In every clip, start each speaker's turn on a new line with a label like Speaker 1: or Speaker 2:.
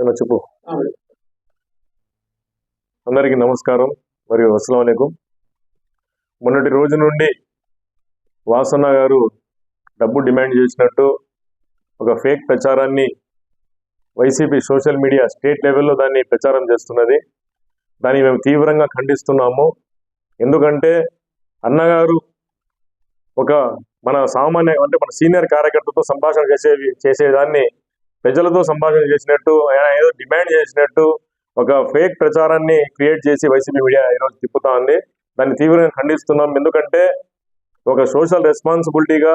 Speaker 1: ఏమన్నా చెప్పు. అందరికీ నమస్కారం. మరియు అస్సలం మొన్నటి రోజు నుండి వాసన్న గారు డబ్బు డిమాండ్ చేసినట్టు ఒక ఫేక్ ప్రచారాన్ని వైసీపీ సోషల్ మీడియా స్టేట్ లెవెల్లో దాన్ని ప్రచారం చేస్తున్నది. దాన్ని మేము తీవ్రంగా ఖండిస్తున్నాము. ఎందుకంటే అన్నగారు ఒక మన సామాన్య అంటే మన సీనియర్ కార్యకర్తతో సంభాషణ చేసే చేసేదాన్ని ప్రజలతో సంభాషణ చేసినట్టు ఆయన ఏదో డిమాండ్ చేసినట్టు ఒక ఫేక్ ప్రచారాన్ని క్రియేట్ చేసి వైసీపీ మీడియా ఈరోజు తిప్పుతా ఉంది. దాన్ని తీవ్రంగా ఖండిస్తున్నాం. ఎందుకంటే ఒక సోషల్ రెస్పాన్సిబిలిటీగా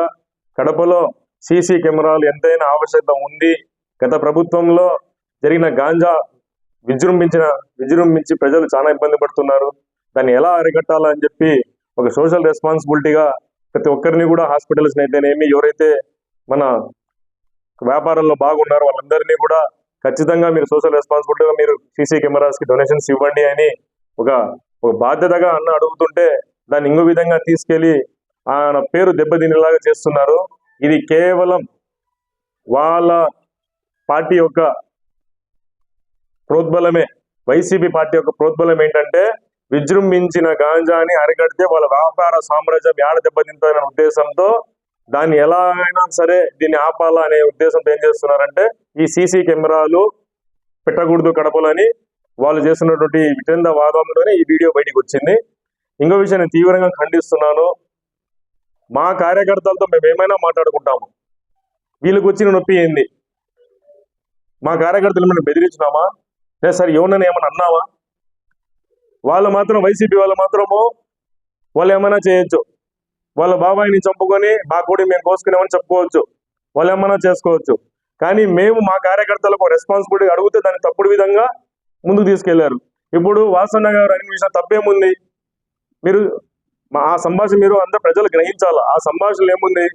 Speaker 1: కడపలో సీసీ కెమెరాలు ఎంతైనా ఆవశ్యకత ఉంది. గత ప్రభుత్వంలో జరిగిన గాంజా విజృంభించిన విజృంభించి ప్రజలు చాలా ఇబ్బంది పడుతున్నారు. దాన్ని ఎలా అరికట్టాలని చెప్పి ఒక సోషల్ రెస్పాన్సిబిలిటీగా ప్రతి ఒక్కరిని కూడా హాస్పిటల్స్ అయితేనేమి ఎవరైతే మన వ్యాపారంలో బాగున్నారు వాళ్ళందరినీ కూడా ఖచ్చితంగా మీరు సోషల్ రెస్పాన్సిబిలిటీగా మీరు సీసీ కెమెరాస్కి డొనేషన్స్ ఇవ్వండి అని ఒక ఒక బాధ్యతగా అన్న అడుగుతుంటే దాన్ని ఇంకో విధంగా తీసుకెళ్ళి ఆయన పేరు దెబ్బతినేలాగా చేస్తున్నారు. ఇది కేవలం వాళ్ళ పార్టీ యొక్క ప్రోద్బలమే. వైసీపీ పార్టీ యొక్క ప్రోద్బలం ఏంటంటే విజృంభించిన గాంజాని అరికడితే వాళ్ళ వ్యాపార సామ్రాజ్యం ఏడ దెబ్బతింటారనే ఉద్దేశంతో దాన్ని ఎలా అయినా సరే దీన్ని ఆపాలా అనే ఉద్దేశంతో ఏం చేస్తున్నారంటే ఈ సీసీ కెమెరాలు పెట్టకూడదు కడపలని వాళ్ళు చేస్తున్నటువంటి విటంద వాదంలోనే ఈ వీడియో బయటకు వచ్చింది. ఇంకో విషయం నేను తీవ్రంగా ఖండిస్తున్నాను. మా కార్యకర్తలతో మేము ఏమైనా మాట్లాడుకుంటాము. వీళ్ళకి వచ్చిన నొప్పి ఏంది? మా కార్యకర్తలు మేము బెదిరించినామా? లేదు సార్ ఎవరినైనా ఏమైనా అన్నావా? వాళ్ళు మాత్రం వైసీపీ వాళ్ళు మాత్రము వాళ్ళు ఏమైనా చేయొచ్చు. వాళ్ళ బాబాయిని చంపుకొని మా కోడి మేము కోసుకునేమని చెప్పుకోవచ్చు. వాళ్ళు ఏమన్నా చేసుకోవచ్చు. కానీ మేము మా కార్యకర్తలకు రెస్పాన్సిబిలిటీ అడిగితే దాన్ని తప్పుడు విధంగా ముందుకు తీసుకెళ్ళారు. ఇప్పుడు వాసన్న గారు అని విషయం తప్పేముంది? మీరు మా ఆ సంభాషణ మీరు అంతా ప్రజలు గ్రహించాలి? ఆ సంభాషణలు ఏముంది?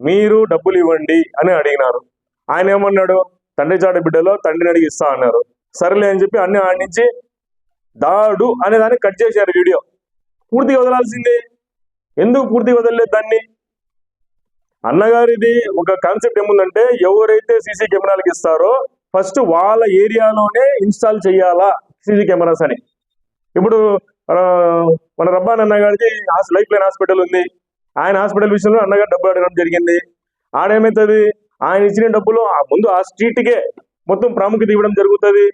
Speaker 1: మీరు డబ్బులు ఇవ్వండి అని అడిగినారు. ఆయన ఏమన్నాడు? తండ్రి చాట బిడ్డలో తండ్రిని అడిగి ఇస్తా అన్నారు. సరేలే అని చెప్పి అన్ని ఆడించి దాడు అనే దాన్ని కట్ చేశారు వీడియో. పూర్తిగా వదలాల్సిందే. ఎందుకు పూర్తిగా వదలలేదు దాన్ని? అన్నగారిది ఒక కాన్సెప్ట్ ఏముందంటే ఎవరైతే సీసీ కెమెరాలకు ఇస్తారో ఫస్ట్ వాళ్ళ ఏరియాలోనే ఇన్స్టాల్ చేయాలా సీసీ కెమెరాస్ అని. ఇప్పుడు మన రబ్బాన్ అన్నగారికి లైఫ్ లైన్ హాస్పిటల్ ఉంది. ఆయన హాస్పిటల్ విషయంలో అన్నగారు డబ్బు అడగడం జరిగింది. ఆడేమవుతుంది ఆయన ఇచ్చిన డబ్బులు ముందు ఆ స్ట్రీట్కే మొత్తం ప్రాముఖ్యత ఇవ్వడం జరుగుతుంది.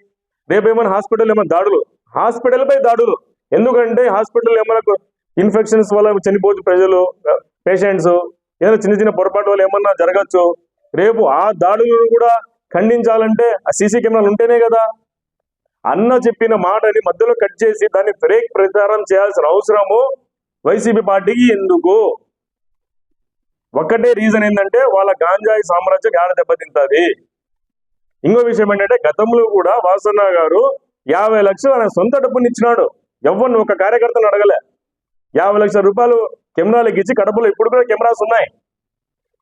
Speaker 1: రేపు ఏమైనా హాస్పిటల్ ఏమైనా దాడులు? హాస్పిటల్ పై దాడులు. ఎందుకంటే హాస్పిటల్ ఏమైనా ఇన్ఫెక్షన్స్ వల్ల చనిపోవచ్చు ప్రజలు పేషెంట్స్ ఏదైనా చిన్న చిన్న పొరపాటు వల్ల ఏమన్నా జరగచ్చు. రేపు ఆ దాడులను కూడా ఖండించాలంటే ఆ సీసీ కెమెరాలు ఉంటేనే కదా. అన్న చెప్పిన మాటని మధ్యలో కట్ చేసి దాన్ని ఫేక్ ప్రచారం చేయాల్సిన అవసరము వైసీపీ పార్టీకి ఎందుకు? ఒక్కటే రీజన్ ఏంటంటే వాళ్ళ గాంజాయి సామ్రాజ్యం ఏడ దెబ్బతింటుంది? ఇంకో విషయం ఏంటంటే గతంలో కూడా వాసన్న గారు యాభై లక్షలు ఆయన సొంత డబ్బుని ఇచ్చినాడు ఎవరిని ఒక కార్యకర్తను అడగలే. యాభై లక్షల రూపాయలు కెమెరాలకు ఇచ్చి కడపలో ఇప్పుడు కూడా కెమెరాస్ ఉన్నాయి.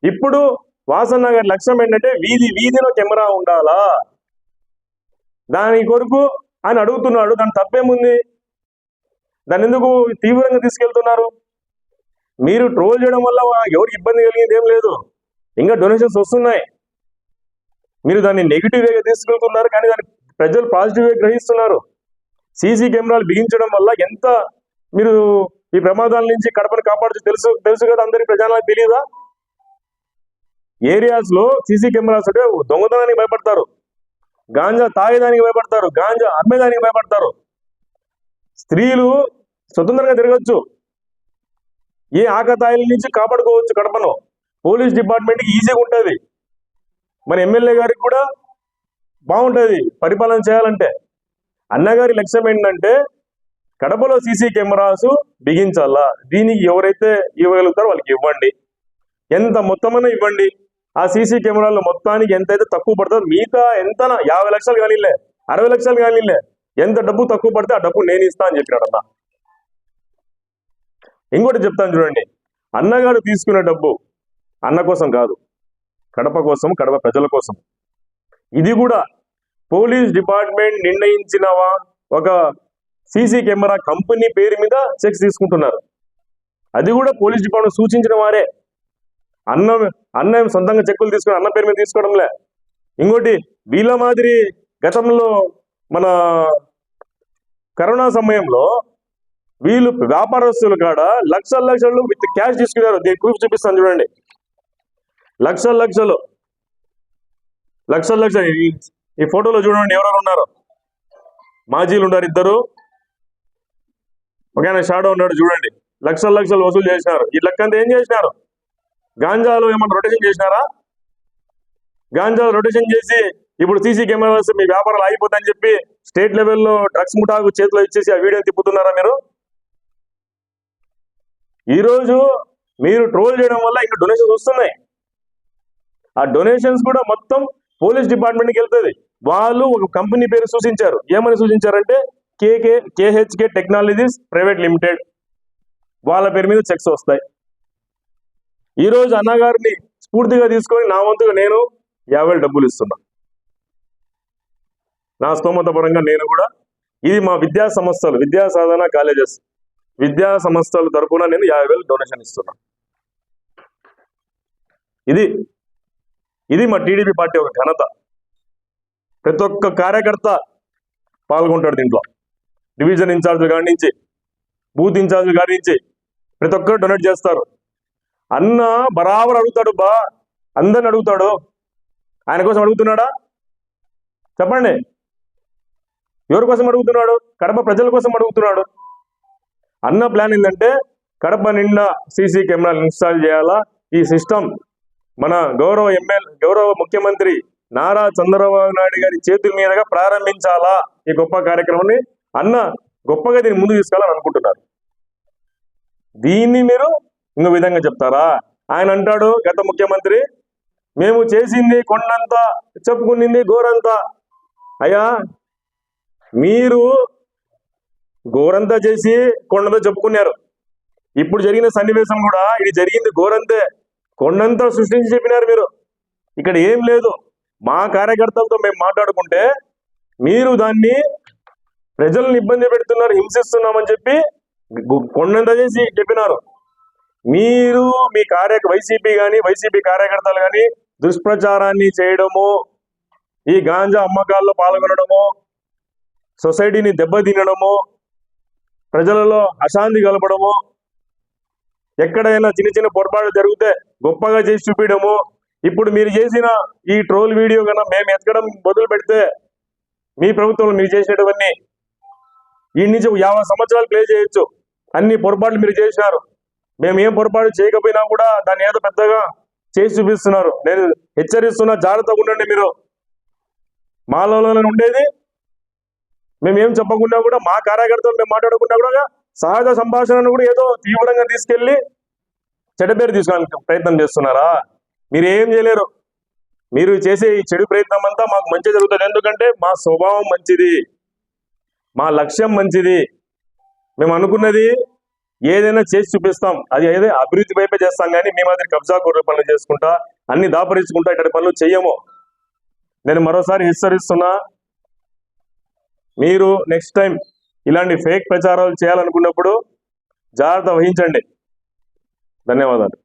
Speaker 1: ఇప్పుడు వాసన్న గారి లక్ష్యం ఏంటంటే వీధి వీధిలో కెమెరా ఉండాలా? దాని కొరకు ఆయన అడుగుతున్నాడు దాని తప్పేముంది? దాన్ని ఎందుకు తీవ్రంగా తీసుకెళ్తున్నారు? మీరు ట్రోల్ చేయడం వల్ల ఎవరికి ఇబ్బంది కలిగింది ఏం లేదు. ఇంకా డొనేషన్స్ వస్తున్నాయి. మీరు దాన్ని నెగిటివ్ వేగా తీసుకెళ్తున్నారు కానీ దాన్ని ప్రజలు పాజిటివ్ గ్రహిస్తున్నారు. సీసీ కెమెరాలు బిగించడం వల్ల ఎంత మీరు ఈ ప్రమాదాల నుంచి కడపను కాపాడుతూ తెలుసు తెలుసు కదా అందరి ప్రజలకు తెలియదా? ఏరియాస్లో సీసీ కెమెరాస్ ఉంటే దొంగతనానికి భయపడతారు. గాంజా తాగేదానికి భయపడతారు. గాంజా అమ్మేదానికి భయపడతారు. స్త్రీలు స్వతంత్రంగా తిరగచ్చు. ఏ ఆకతాయిల నుంచి కాపాడుకోవచ్చు కడపను? పోలీస్ డిపార్ట్మెంట్కి ఈజీగా ఉంటుంది. మన ఎమ్మెల్యే గారికి కూడా బాగుంటుంది పరిపాలన చేయాలంటే. అన్నగారి లక్ష్యం ఏంటంటే కడపలో సీసీ కెమెరాస్ బిగించాలా? దీనికి ఎవరైతే ఇవ్వగలుగుతారో వాళ్ళకి ఇవ్వండి. ఎంత మొత్తమైనా ఇవ్వండి. ఆ సీసీ కెమెరాలు మొత్తానికి ఎంతైతే తక్కువ పడుతుందో మిగతా ఎంత యాభై లక్షలు కానీలే అరవై లక్షలు కానీలే ఎంత డబ్బు తక్కువ పడితే ఆ డబ్బు నేను ఇస్తా అని చెప్పినాడన్న ఇంకోటి చెప్తాను చూడండి. అన్నగాడు తీసుకునే డబ్బు అన్న కోసం కాదు కడప కోసం కడప ప్రజల కోసం. ఇది కూడా పోలీస్ డిపార్ట్మెంట్ నిర్ణయించినవా? ఒక సీసీ కెమెరా కంపెనీ పేరు మీద చెక్స్ తీసుకుంటున్నారు. అది కూడా పోలీస్ డిపార్ట్మెంట్ సూచించిన వారే. అన్న అన్న సొంతంగా చెక్కులు తీసుకుని అన్న పేరు మీద తీసుకోవడంలే. ఇంకోటి వీళ్ళ మాదిరి గతంలో మన కరోనా సమయంలో వీళ్ళు వ్యాపారస్తులు కాడ లక్షల లక్షలు విత్ క్యాష్ తీసుకున్నారు. దీని ప్రూఫ్ చూపిస్తాను చూడండి. లక్షల లక్షలు. లక్షల లక్షలు. ఈ- ఈ ఫోటోలో చూడండి ఎవరెవరు ఉన్నారు. మాజీలు ఉన్నారు ఇద్దరు. ఒక ఆయన షాడో ఉన్నాడు చూడండి. లక్షల లక్షలు వసూలు చేసినారు. ఈ లెక్కంతా ఏం చేసినారు? గాంజాలో ఏమన్నా రొటేషన్ చేసినారా? గాంజాలో రొటేషన్ చేసి ఇప్పుడు సీసీ కెమెరాస్ మీ వ్యాపారాలు ఆగిపోతాయని చెప్పి స్టేట్ లెవెల్లో డ్రగ్స్ ముఠాకు చేతిలో ఇచ్చేసి ఆ వీడియో తిప్పుతున్నారా మీరు? ఈ రోజు మీరు ట్రోల్ చేయడం వల్ల ఇంకా డొనేషన్స్ వస్తున్నాయి. ఆ డొనేషన్స్ కూడా మొత్తం పోలీస్ డిపార్ట్మెంట్కి వెళ్తుంది. వాళ్ళు ఒక కంపెనీ పేరు సూచించారు. ఏమని సూచించారంటే KK KHK technologies private limited. వాళ్ళ పేరు మీద చెక్స్ వస్తాయి. ఈ రోజు అన్నగారిని స్ఫూర్తిగా తీసుకొని నా వంతుగా నేను యాభై వేలు డబ్బులు ఇస్తున్నా. నా స్తోమత పరంగా నేను కూడా. ఇది మా విద్యా సంస్థలు విద్యా సాధన కాలేజెస్. విద్యా సంస్థల తరపున నేను యాభై వేలు డొనేషన్ ఇస్తున్నా. ఇది ఇది మా టీడీపీ పార్టీ ఒక ఘనత. ప్రతి ఒక్క కార్యకర్త పాల్గొంటాడు దీంట్లో. డివిజన్ ఇన్ఛార్జ్ కాడి నుంచి బూత్ ఇన్ఛార్జ్ కాడి నుంచి ప్రతి ఒక్కరు డొనేట్ చేస్తారు. అన్న బరాబర్ అడుగుతాడు బా అందరిని అడుగుతాడు. ఆయన కోసం అడుగుతున్నాడా? చెప్పండి. ఎవరి కోసం అడుగుతున్నాడు? కడప ప్రజల కోసం అడుగుతున్నాడు. అన్న ప్లాన్ ఏంటంటే కడప నిండా సీసీ కెమెరాలు ఇన్స్టాల్ చేయాలా? ఈ సిస్టమ్ మన గౌరవ ఎమ్మెల్యే గౌరవ ముఖ్యమంత్రి నారా చంద్రబాబు నాయుడు గారి చేతుల మీదుగా ప్రారంభించాలా? ఈ గొప్ప కార్యక్రమాన్ని అన్న గొప్పగా దీన్ని ముందు తీసుకెళ్ళాలని అనుకుంటున్నారు. దీన్ని మీరు ఇంకో విధంగా చెప్తారా? ఆయన అంటాడు గత ముఖ్యమంత్రి మేము చేసింది కొండంత చెప్పుకునింది గోరంతా. అయ్యా మీరు గోరంతా చేసి కొండంతా చెప్పుకున్నారు. ఇప్పుడు జరిగిన సన్నివేశం కూడా ఇది జరిగింది గోరంతే. కొండంతా సృష్టించి చెప్పినారు మీరు. ఇక్కడ ఏం లేదు. మా కార్యకర్తలతో మేము మాట్లాడుకుంటే మీరు దాన్ని ప్రజలను ఇబ్బంది పెడుతున్నారు హింసిస్తున్నామని చెప్పి కొండంత చేసి చెప్పినారు. మీరు మీ కార్య వైసీపీ కానీ వైసీపీ కార్యకర్తలు కానీ దుష్ప్రచారాన్ని చేయడము ఈ గాంజా అమ్మకాల్లో పాల్గొనడము సొసైటీని దెబ్బతినడము ప్రజలలో అశాంతి కలపడము ఎక్కడైనా చిన్న చిన్న పొరపాటు జరిగితే గొప్పగా చేసి చూపించడము ఇప్పుడు మీరు చేసిన ఈ ట్రోల్ వీడియో కన్నా మేము ఎత్తడం మొదలు పెడితే మీ ప్రభుత్వంలో మీరు చేసేటవన్నీ ఈ నుంచి యాభై సంవత్సరాలు ప్లే చేయొచ్చు. అన్ని పొరపాట్లు మీరు చేసినారు. మేము ఏం పొరపాటు చేయకపోయినా కూడా దాన్ని ఏదో పెద్దగా చేసి చూపిస్తున్నారు. నేను హెచ్చరిస్తున్నా జాగ్రత్తగా ఉండండి మీరు. మాలోనే ఉండేది. మేమేం చెప్పకుండా కూడా మా కార్యకర్తలు మేము మాట్లాడకుండా కూడా సహజ సంభాషణను కూడా ఏదో తీవ్రంగా తీసుకెళ్ళి చెడ్డ పేరు తీసుకోవడానికి ప్రయత్నం చేస్తున్నారా? మీరు ఏం చేయలేరు. మీరు చేసే ఈ చెడు ప్రయత్నం అంతా మాకు మంచి జరుగుతుంది. ఎందుకంటే మా స్వభావం మంచిది. మా లక్ష్యం మంచిది. మేము అనుకున్నది ఏదైనా చేసి చూపిస్తాం. అది ఏదో అభివృద్ధి వైపే చేస్తాం కానీ మేము అది కబ్జా కూర పనులు చేసుకుంటా అన్ని దాపరించుకుంటా ఇక్కడ పనులు చెయ్యము నేను మరోసారి హెచ్చరిస్తున్నా మీరు నెక్స్ట్ టైం ఇలాంటి ఫేక్ ప్రచారాలు చేయాలనుకున్నప్పుడు జాగ్రత్త వహించండి. ధన్యవాదాలు.